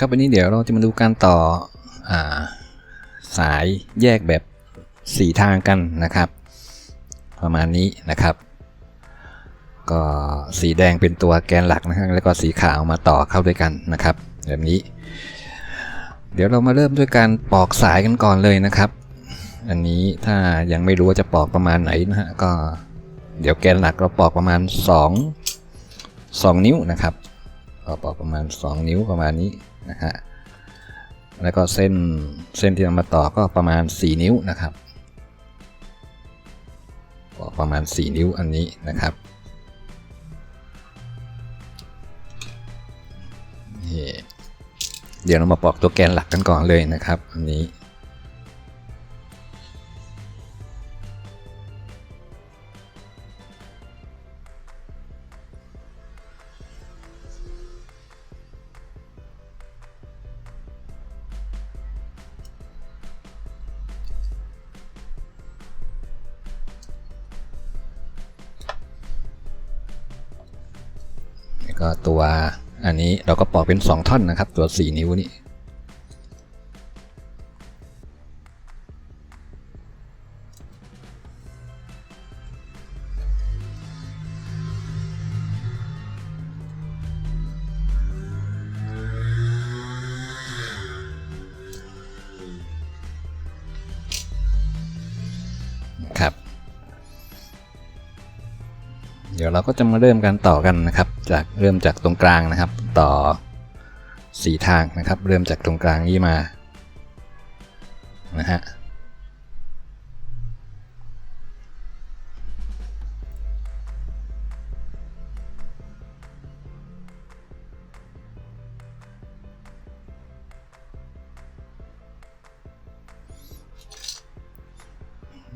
ครับวันนี้เดี๋ยวเราจะมาดูการต่ออาสายแยกแบบสีทางกันนะครับ ประมาณนี้นะครับ ก็สีแดงเป็นตัวแกนหลักนะครับแล้วก็สีขาวมาต่อเข้าด้วยกันนะครับ แบบนี้ เดี๋ยวเรามาเริ่มด้วยการปอกสายกันก่อนเลยนะครับ อันนี้ถ้ายังไม่รู้ว่าจะปอกประมาณไหนนะฮะก็เดี๋ยวแกนหลักเราปอกประมาณ 2 2 นิ้วนะครับ กประมาณ 2 นิ้วประมาณนี้นะฮะแล้วก็เส้นเส้นที่เรามาต่อก็ประมาณ 4 นิ้วนะครับปอกประมาณ 4 นิ้วอันนี้นะครับเดี๋ยวเรามาปอกตัวแกนหลักกันก่อนเลยนะครับ อันนี้ ก็ตัวอันนี้เราก็ปอกเป็น 2 ท่อนนะครับ ตัว 4 นิ้วนี่ เดี๋ยวเราก็จะมาเริ่มการต่อกันนะครับ จากเริ่มจากตรงกลางนะครับ ต่อสีทางนะครับ เริ่มจากตรงกลางนี้มานะฮะ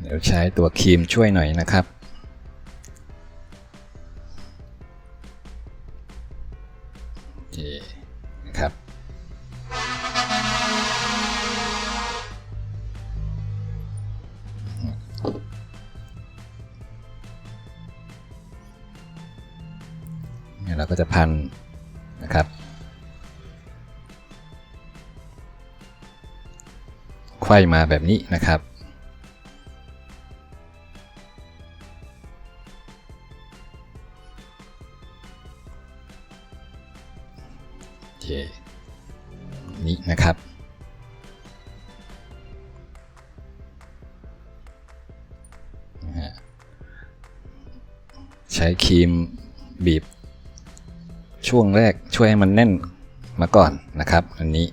เดี๋ยวใช้ตัวครีมช่วยหน่อยนะครับ นะครับเนี่ยเราก็จะพันนะครับ ไขว้มาแบบนี้นะครับ นี่นะครับ ใช้ครีมบีบ ช่วงแรกช่วยให้มันแน่นมาก่อนนะครับ อันนี้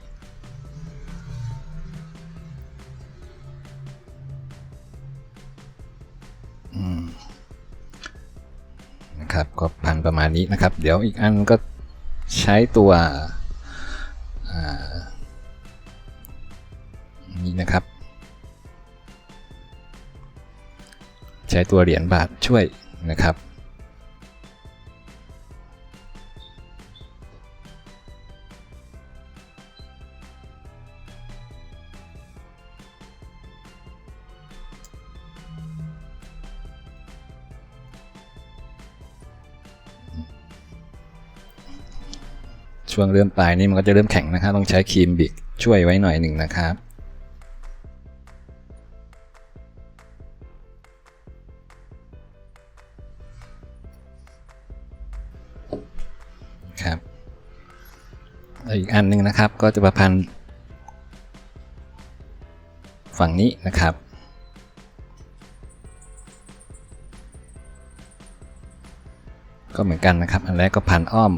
นะครับก็พันประมาณนี้นะครับ เดี๋ยวอีกอันก็ใช้ตัว นี่นะครับ ใช้ตัวเหรียญบาทช่วยนะครับ ช่วงเริ่มปลายนี่มันก็จะเริ่มแข็งนะครับต้องใช้ครีมบิกช่วยไว้หน่อยหนึ่งนะครับครับอีกอันหนึ่งนะครับก็จะประพันธ์ฝั่งนี้นะครับก็เหมือนกันนะครับ อันแรกก็พันอ้อม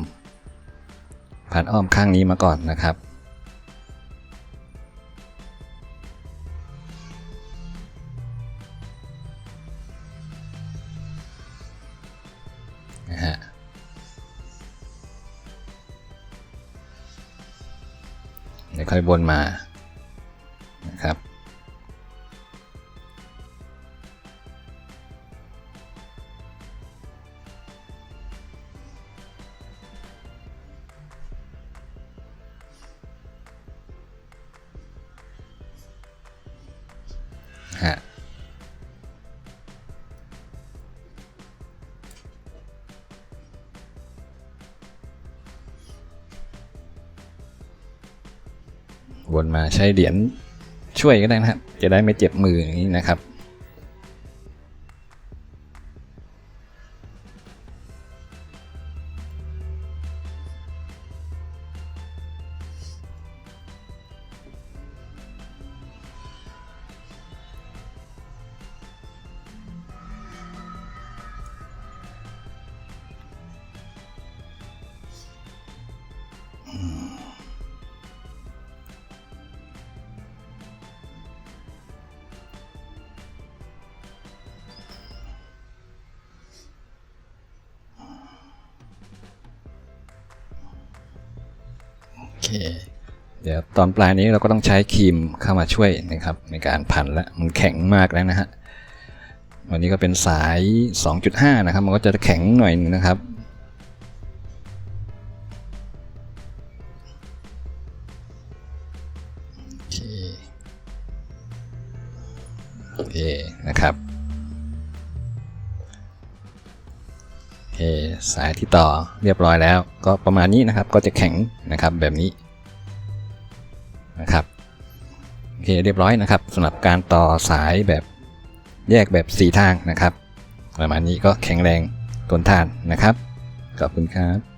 ผ่านอ้อมข้างนี้มาก่อนนะครับ นะฮะ เดี๋ยวค่อยวนมา ฮะวนมาใช้เหรียญช่วยก็ได้นะครับ จะได้ไม่เจ็บมืออย่างนี้นะครับ เคเดี๋ยวตอนปลายนี้เราก็ต้องใช้ครีมเข้ามาช่วยนะครับในการพันแล้วมันแข็งมากแล้วนะฮะวันนี้ก็เป็นสาย 2.5 นะครับ มันก็จะแข็งหน่อยหนึงนะครับ โอเค โอเคนะครับ เคสายที่ต่อเรียบร้อยแล้ว ก็ประมาณนี้นะครับก็จะแข็งนะครับแบบนี้นะครับโอเคเรียบร้อยนะครับสำหรับการต่อสายแบบแยกแบบสีทางนะครับ ประมาณนี้ก็แข็งแรงทนทานนะครับขอบคุณครับ